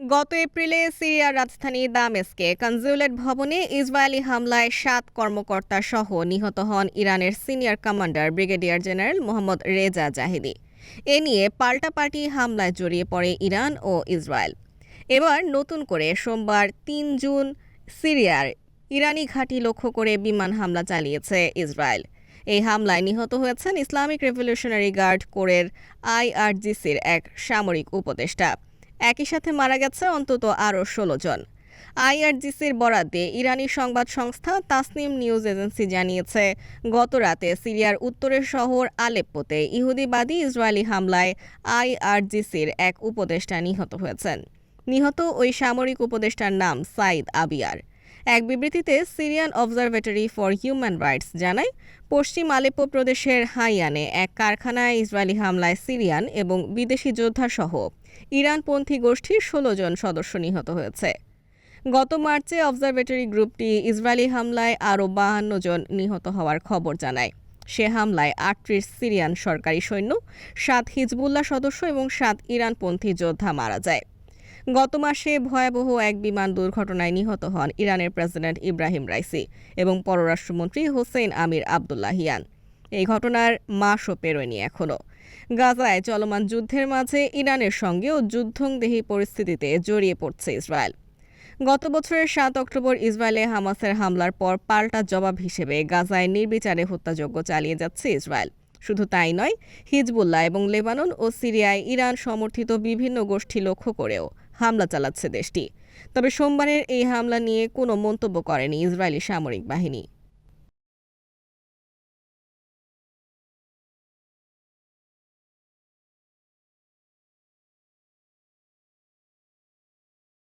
গত এপ্রিলে সিরিয়ার রাজধানী দামেস্কে কনজুলেট ভবনে ইসরায়েলি হামলায় সাত কর্মকর্তা সহ নিহত হন ইরানের senior commander brigadier general Mohammad Reza Zahedi. এ নিয়ে পাল্টাপাল্টি হামলায় জড়িয়ে পড়ে ইরান ও ইসরায়েল। এবার নতুন করে সোমবার তিন জুন সিরিয়ার ইরানি ঘাঁটি লক্ষ্য করে বিমান হামলা চালিয়েছে ইসরায়েল। এই হামলায় নিহত হয়েছেন ইসলামিক রেভলিউশনারি গার্ড কোরের আইআরজিসির এক সামরিক উপদেষ্টা। একই সাথে মারা গেছে অন্তত আরও ষোলো জন। আইআরজিসির বরাদ্দে ইরানি সংবাদ সংস্থা তাসনিম নিউজ এজেন্সি জানিয়েছে, গত রাতে সিরিয়ার উত্তরের শহর আলেপ্পোতে ইহুদিবাদী ইসরায়েলি হামলায় আইআরজিসির এক উপদেষ্টা নিহত হয়েছেন। নিহত ওই সামরিক উপদেষ্টার নাম সাইদ আবিয়ার। এক বিবৃতিতে Syrian observatory for human rights জানায়, পশ্চিম আলেপ্পো প্রদেশের হাইয়ানে এক কারখানায় ইসরায়েলি হামলায় সিরিয়ান এবং বিদেশি যোদ্ধাসহ ইরানপন্থী গোষ্ঠীর ষোলো জন সদস্য নিহত হয়েছে। গত মার্চে অবজারভেটরি গ্রুপটি ইসরায়েলি হামলায় আরও বাহান্ন জন নিহত হওয়ার খবর জানায়। সে হামলায় আটত্রিশ সিরিয়ান সরকারি সৈন্য, সাত হিজবুল্লাহ সদস্য এবং সাত ইরানপন্থী যোদ্ধা মারা যায়। গত মাসে ভয়াবহ এক বিমান দুর্ঘটনায় নিহত হন ইরানের প্রেসিডেন্ট ইব্রাহিম রাইসি এবং পররাষ্ট্রমন্ত্রী হোসেন আমির আবদুল্লাহিয়ান এই ঘটনার মাসও পেরোয়নি এখনও গাজায় চলমান যুদ্ধের মাঝে ইরানের সঙ্গেও যুদ্ধংদেহী পরিস্থিতিতে জড়িয়ে পড়ছে ইসরায়েল। গত বছরের সাত অক্টোবর ইসরায়েলে হামাসের হামলার পর পাল্টা জবাব হিসেবে গাজায় নির্বিচারে হত্যাযজ্ঞ চালিয়ে যাচ্ছে ইসরায়েল। শুধু তাই নয়, হিজবুল্লাহ এবং লেবানন ও সিরিয়ায় ইরান সমর্থিত বিভিন্ন গোষ্ঠী লক্ষ্য করেও হামলা চালাচ্ছে দেশটি। তবে সোমবারের এই হামলা নিয়ে কোনো মন্তব্য করেনি ইসরায়েলি সামরিক বাহিনী।